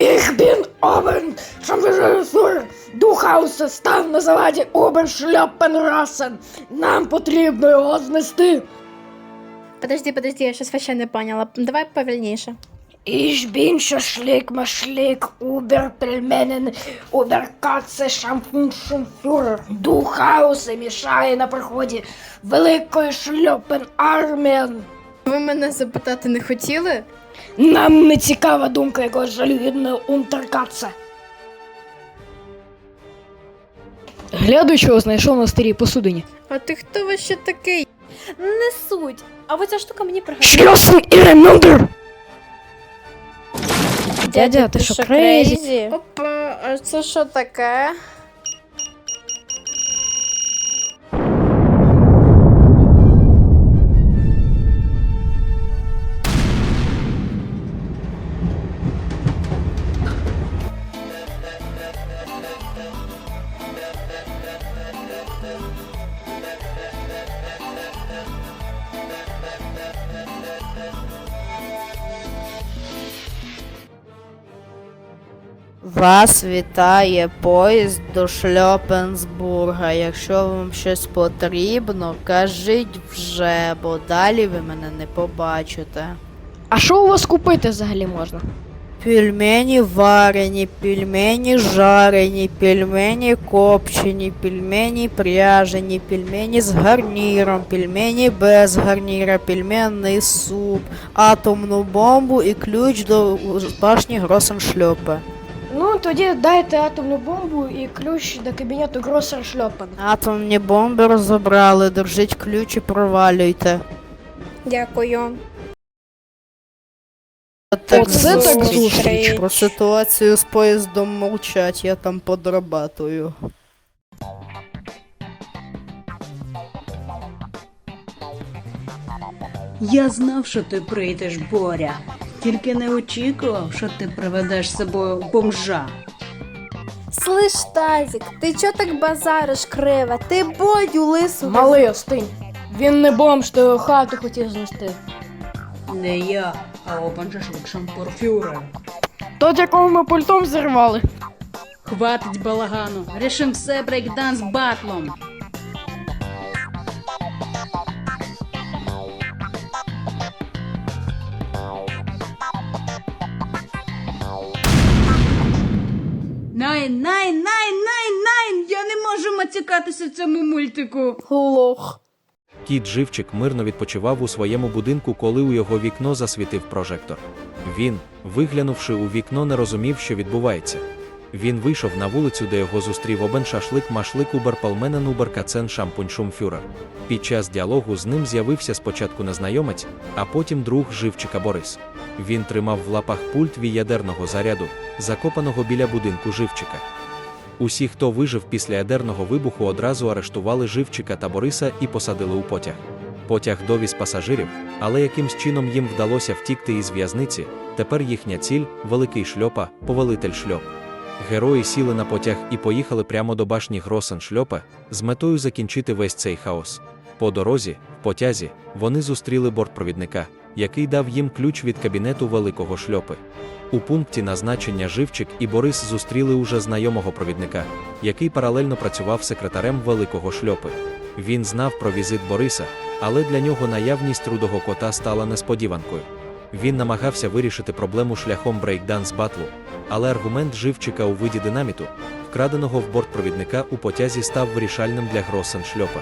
Ich bin schon Regisseur. Духаусе став на заваді Обершльопенрасен. Нам потрібно його знести. Подожди, подожди, я сейчас вообще не поняла. Давай повільніше. Ich bin Шашлик, Машлик, Убер, Пельменен, Уберкаце, Шампун, Шумфюрер. Духаусе мішає на приході великої шльопен армієн. Ви мене запитати не хотіли? Нам не цікава думка якогось жалюгідного унтеркаце. Глядачого знайшов на старій посудині. А ти хто вообще такий? Не суть. А ось ця штука мені пригодиться. Шльосен Іренундер! Дядя, ти що, крейзі? крейзі? Опа, а це що таке? Вас вітає поїзд до Шльопенсбурга. Якщо вам щось потрібно, кажіть вже, бо далі ви мене не побачите. А що у вас купити взагалі можна? Пельмені варені, пельмені жарені, пельмені копчені, пельмені пряжені, пельмені з гарніром, пельмені без гарніра, пельменний суп, атомну бомбу і ключ до башні Гросеншльопе. Тоді дайте атомну бомбу і ключ до кабінету Гросер Шльопен. Атомні бомби розібрали, держіть ключ і провалюйте. Дякую. Оце так зустріч. Про ситуацію з поїздом мовчать, я там подрабатую. Я знав, що ти прийдеш, Боря. Тільки не очікував, що ти приведеш з собою бомжа. Слиш, Тазік, ти чо так базариш криво? Ти бодю лису. Малий остинь. Він не бомж, то його хату хотів знести. Не я, а обанжашлик шампурфюрер. Тот, якого ми пультом зірвали. Хватить балагану. Рішим все брейкданс батлом. Найн, найн, найн, найн, найн! Я не можу мацікатися в цьому мультику. Лох. Кіт живчик мирно відпочивав у своєму будинку, коли у його вікно засвітив прожектор. Він, виглянувши у вікно, не розумів, що відбувається. Він вийшов на вулицю, де його зустрів обен шашлик машлик уберпалменен уберкацен шампунь шумфюрер. Під час діалогу з ним з'явився спочатку незнайомець, а потім друг живчика Борис. Він тримав в лапах пульт від ядерного заряду, закопаного біля будинку живчика. Усі, хто вижив після ядерного вибуху, одразу арештували живчика та Бориса і посадили у потяг. Потяг довіз пасажирів, але якимсь чином їм вдалося втікти із в'язниці. Тепер їхня ціль великий шльопа, повелитель шльоп. Герої сіли на потяг і поїхали прямо до башні Гросен шльопа з метою закінчити весь цей хаос. По дорозі, в потязі, вони зустріли бортпровідника, який дав їм ключ від кабінету великого шльопи. У пункті назначення Живчик і Борис зустріли уже знайомого провідника, який паралельно працював секретарем великого шльопи. Він знав про візит Бориса, але для нього наявність рудого кота стала несподіванкою. Він намагався вирішити проблему шляхом брейкданс батлу, але аргумент живчика у виді динаміту, вкраденого в бортпровідника у потязі став вирішальним для Гросен шльопа.